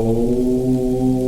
Oh.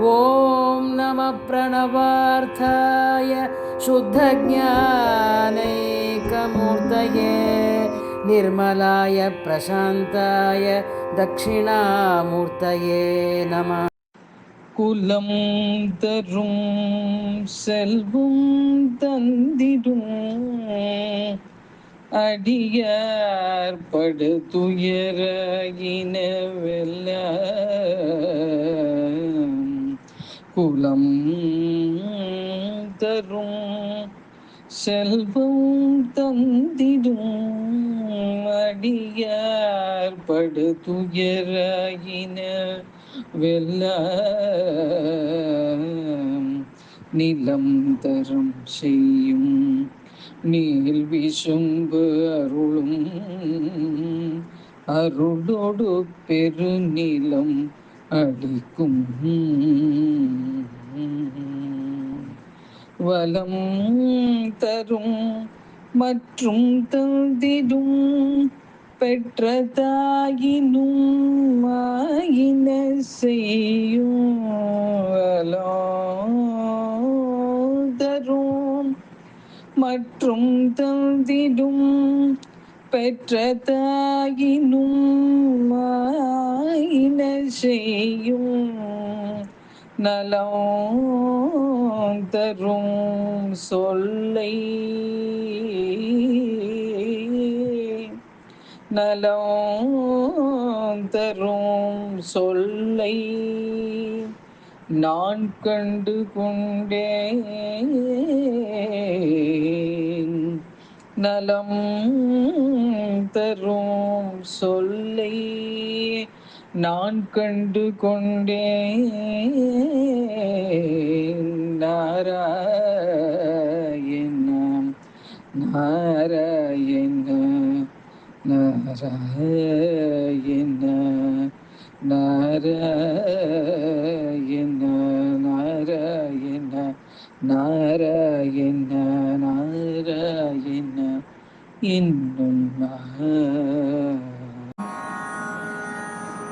ॐ नमः प्रणवार्थाय शुद्धज्ञानैकमूर्तये निर्मलाय प्रशान्ताय दक्षिणामूर्तये नमः കുലം തരും സെൽവും തന്തിരും അടിയാർപ്പെടുതുയറകിനവെല്ലാം படு குலம் தரும் செல்வம் தந்திடும் அடியார் படு துயர வெல்ல நிலம் தரம் செய்யும் நீல் விசும்பு அருளும். அருளோடு பெருநிலம் அடிக்கும் வலம் தரும் மற்றும் தந்திடும் பெற்ற தாயினும் மாயின செய்யும் தரும் மற்றும் தந்திடும் பெற்ற தாயினும் மாயின செய்யும் நலம் தரும் சொல்லை. நலம் தரும் சொல்லை நான் கண்டு கொண்டேன். நலம் தரும் சொல்லை. நான் கண்டு கொண்டேன் நாராயண நாராயண நாராயண நாராயண நாராயண நாராயண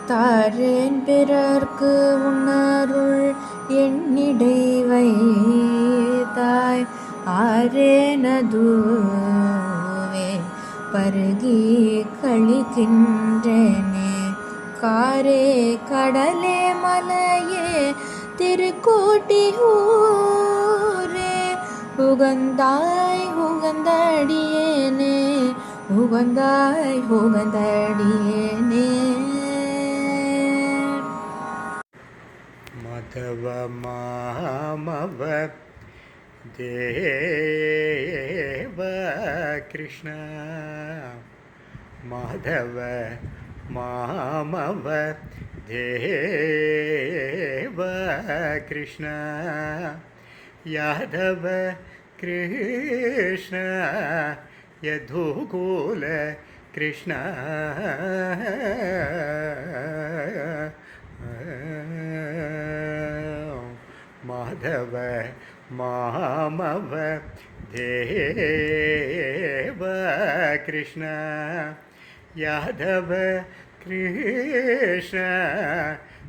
தாரேன் பிறர்க்கு உணருள் எண்ணிடை வைத்தாய். ஆரேனதுவே பருகி கழிக்கின்றனே காரே கடலே மலையே திருக்கோட்டி ஊ உகந்தாய் உகந்தடியேனே உகந்தாய் உகந்தடியேனே மதவ மாமவ தேவ கிருஷ்ண மாதவ மாமவ தேவ கிருஷ்ண यादव कृष्ण यधुकूल कृष्ण। माधव मामव देव कृष्ण। यादव कृष्ण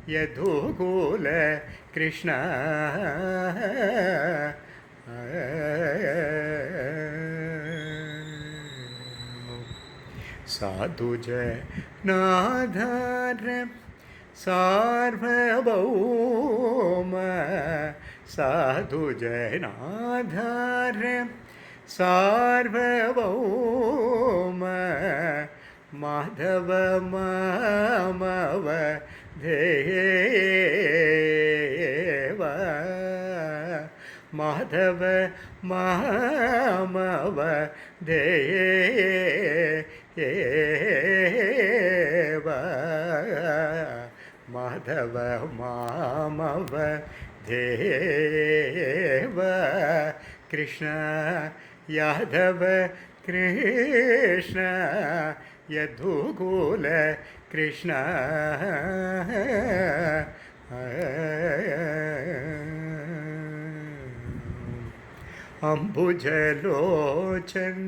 यदुकूल कृष्ण। साधु जय नाधर सार्वभौम नाधर सार्वभौम। माधव मामव देव माधव मामव देव माधव मामव देव कृष्ण यादव कृष्ण यदुकुल कृष्ण। अम्बुजलोचन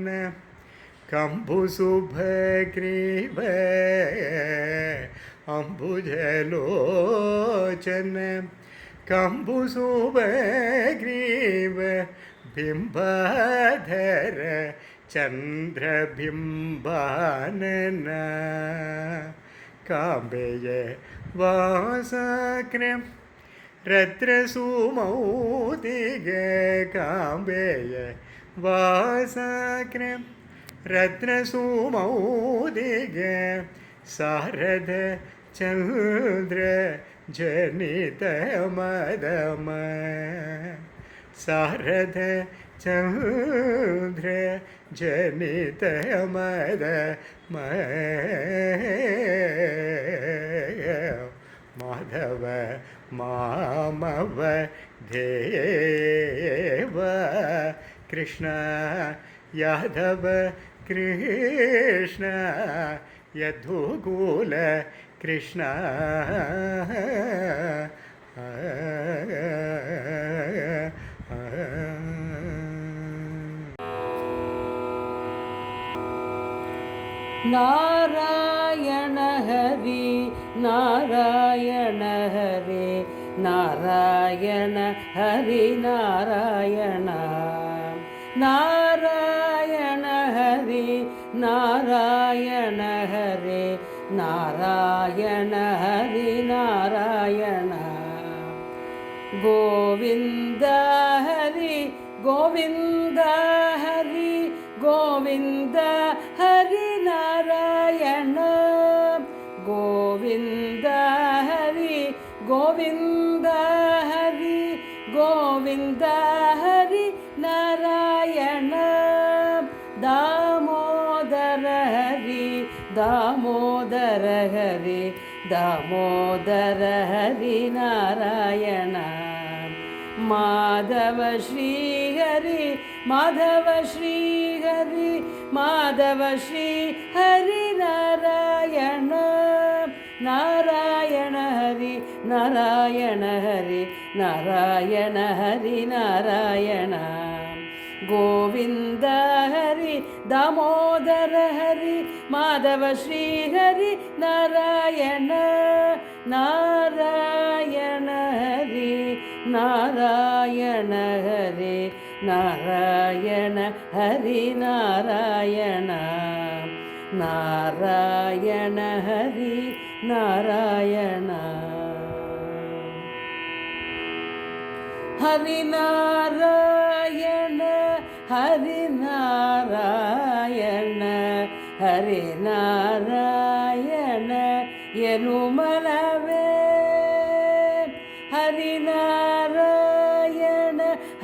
कम्बुसुभग्रीव अम्बुजलोचन कम्बुसुभग्रीव बिम्बाधर ചന്ദ്രബിംബാനന കാമ്പേയ വാസഗ്രം രത്രസൂമൗതിക കാമ്പേയ വാസഗ്രം രത്നസൂമൗതിക സാരഥ ചന്ദ്ര ജനിത മദമ സാരഥ ചന്ദ്ര चन्द्र जनितमद माधव मामव देव कृष्ण यादव कृष्ण यदुकुल कृष्ण। നാരായണ ഹരി നാരായണ ഹരി നാരായണ ഹരി നാരായണ. നാരായണ ഹരി നാരായണ ഹരി നാരായണ ഹരി നാരായണ. ഗോവിന്ദ ഹരി ഗോവിന്ദ கோவிந்த ஹரி கோவிந்த ஹரி கோவிந்த ஹரி நாராயண தாமோதர ஹரி தாமோதர ஹரி தாமோதர ஹரி நாராயண மாதவ ஸ்ரீஹரி மாதவ ஸ்ரீஹரி மாதவ ஸ்ரீ ஹரி நாராயண നാരായണ ഹരി നാരായണ ഹരി നാരായണ ഹരി നാരായണ. ഗോവിന്ദ ഹരി ദാമോദര ഹരി മാധവ ശ്രീ ഹരി നാരായണ നാരായണ ഹരി നാരായണ ഹരി നാരായണ ഹരി നാരായണ. നാരായണ ഹരി நாராயண. ஹரி ஹரிநாராயண ஹரிநாராயண ஹரிநாராயண எனுமலவே ஹரிநாராயண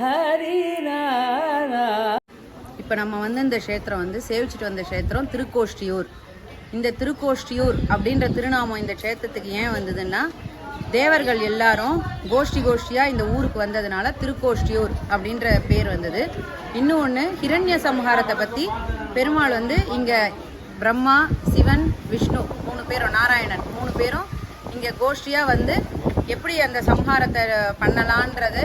ஹரிநாரா. இப்போ நம்ம வந்து இந்த க்ஷேத்திரம் வந்து சேவிச்சிட்டு வந்த க்ஷேத்திரம் திருக்கோஷ்டியூர். இந்த திருக்கோஷ்டியூர் அப்படின்ற திருநாமம் இந்த க்ஷேத்திரத்துக்கு ஏன் வந்ததுன்னா தேவர்கள் எல்லாரும் கோஷ்டி கோஷ்டியாக இந்த ஊருக்கு வந்ததுனால திருக்கோஷ்டியூர் அப்படின்ற பேர் வந்தது. இன்னும் ஒன்று ஹிரண்ய சம்ஹாரத்தை பற்றி பெருமாள் வந்து இங்கே பிரம்மா சிவன் விஷ்ணு மூணு பேரும் நாராயணன் மூணு பேரும் இங்கே கோஷ்டியாக வந்து எப்படி அந்த சம்ஹாரத்தை பண்ணலான்றது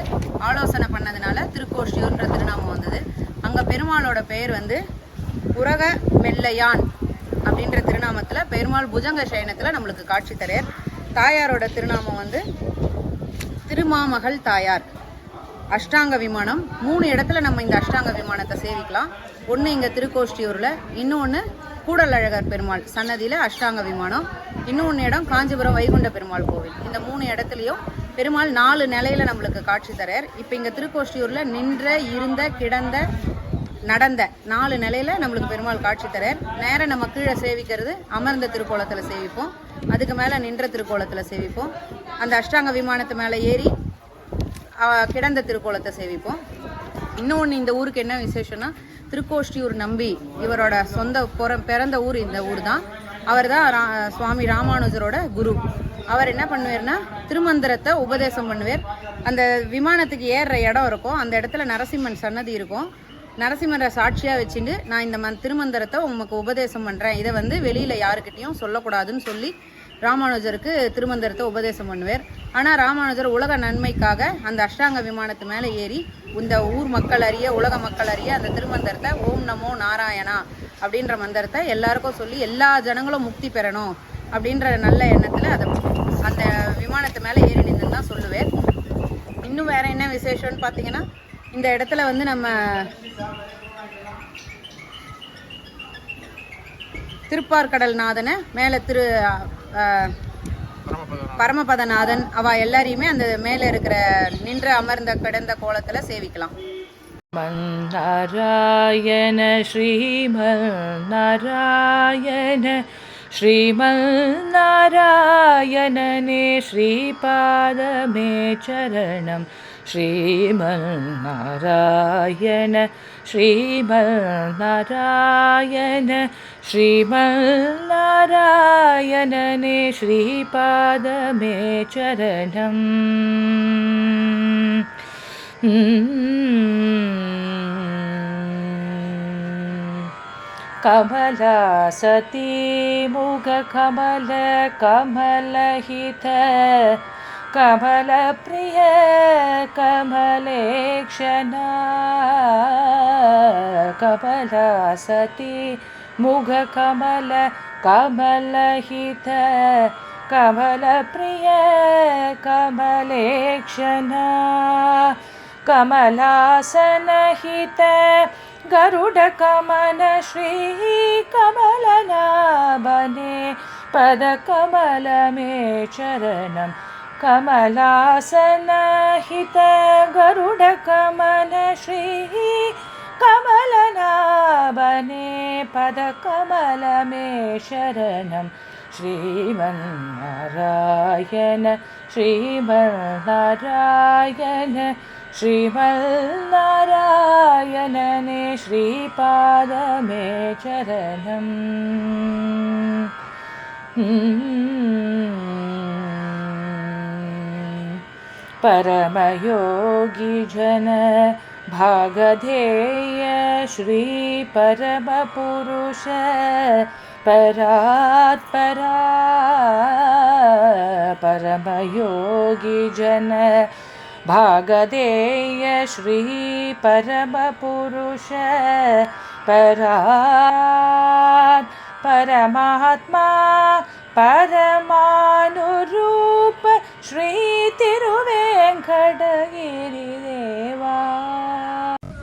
ஆலோசனை பண்ணதுனால திருக்கோஷ்டியூர்ன்ற திருநாமம் வந்தது. அங்கே பெருமாளோட பெயர் வந்து உரக மெல்லையான் அப்படின்ற திருநாமத்தில் பெருமாள் புஜங்க சயனத்தில் நம்மளுக்கு காட்சி தரையர் தாயாரோட திருநாமம் வந்து திருமாமகள் தாயார். அஷ்டாங்க விமானம். மூணு இடத்துல நம்ம இந்த அஷ்டாங்க விமானத்தை சேவிக்கலாம். ஒன்று இங்கே திருக்கோஷ்டியூரில் இன்னொன்று கூடலழகர் பெருமாள் சன்னதியில் அஷ்டாங்க விமானம். இன்னொன்று இடம் காஞ்சிபுரம் வைகுண்ட பெருமாள் கோவில். இந்த மூணு இடத்துலையும் பெருமாள் நாலு நிலையில நம்மளுக்கு காட்சி தரார். இப்போ இங்கே திருக்கோஷ்டியூரில் நின்ற இருந்த கிடந்த நடந்த நாலு நிலையில நம்மளுக்கு பெருமாள் காட்சி தரார் நேரம் நம்ம கீழே சேவிக்கிறது அமர்ந்த திருக்கோலத்தில் சேவிப்போம். அதுக்கு மேலே நின்ற திருக்கோலத்தில் சேவிப்போம். அந்த அஷ்டாங்க விமானத்து மேலே ஏறி கிடந்த திருக்கோலத்தை சேவிப்போம். இன்னொன்று இந்த ஊருக்கு என்ன விசேஷம்னா திருக்கோஷ்டியூர் நம்பி இவரோட சொந்த பிறந்த ஊர் இந்த ஊர் தான் அவர் தான் ரா சுவாமி ராமானுஜரோட குரு. அவர் என்ன பண்ணுவார்னா திருமந்திரத்தை உபதேசம் பண்ணுவார். அந்த விமானத்துக்கு ஏறுற இடம் இருக்கும். அந்த இடத்துல நரசிம்மன் சன்னதி இருக்கும். நரசிம்மரை சாட்சியாக வச்சுட்டு நான் இந்த மந் திருமந்திரத்தை உமக்கு உபதேசம் பண்ணுறேன் இதை வந்து வெளியில் யாருக்கிட்டையும் சொல்லக்கூடாதுன்னு சொல்லி ராமானுஜருக்கு திருமந்திரத்தை உபதேசம் பண்ணுவார். ஆனால் ராமானுஜர் உலக நன்மைக்காக அந்த அஷ்டாங்க விமானத்து மேலே ஏறி இந்த ஊர் மக்கள் அறிய உலக மக்கள் அறிய அந்த திருமந்திரத்தை ஓம் நமோ நாராயணா அப்படின்ற மந்திரத்தை எல்லாருக்கும் சொல்லி எல்லா ஜனங்களும் முக்தி பெறணும் அப்படின்ற நல்ல எண்ணத்தில் அதை அந்த விமானத்து மேலே ஏறி நின்று தான் சொல்லுவேன். இன்னும் வேறு என்ன விசேஷம்னு பார்த்தீங்கன்னா இந்த இடத்துல வந்து நம்ம திருப்பார்கடல் நாதனை மேலே திரு பரமபதநாதன் அவ எல்லாரையுமே அந்த மேல இருக்கிற நின்று அமர்ந்த கிடந்த கோலத்துல சேவிக்கலாம். நாராயண ஸ்ரீமல் நாராயண ஸ்ரீமல் நாராயணனே ஸ்ரீபாதமே சரணம். ശ്രീമന്നാരായണ ശ്രീമന്നാരായണ ശ്രീമന്നാരായണനെ ശ്രീപാദമേ ചരണം. കമലാസതി മുഖ കമല കമലഹിത कमलप्रिय कमलेक्षणा। कमला सती मुखकमल कमलहित। कमलप्रिय कमलेक्षणा। कमलासनहित गरुडकमल श्री कमलनाभने। पदकमल मे चरणं कमलासनहित गरुडकमल श्री कमलनाभने पदकमल मे शरणं श्रीमन्नारायण श्रीमन्नारायण श्रीमन्नारायणने श्रीपादमे चरणम् परमयोगिजन भागधेय श्रीपरमपुरुष परात्परा परमयोगिजन भागधेय श्रीपरमपुरुष परात् परमात्मा परमानुरूप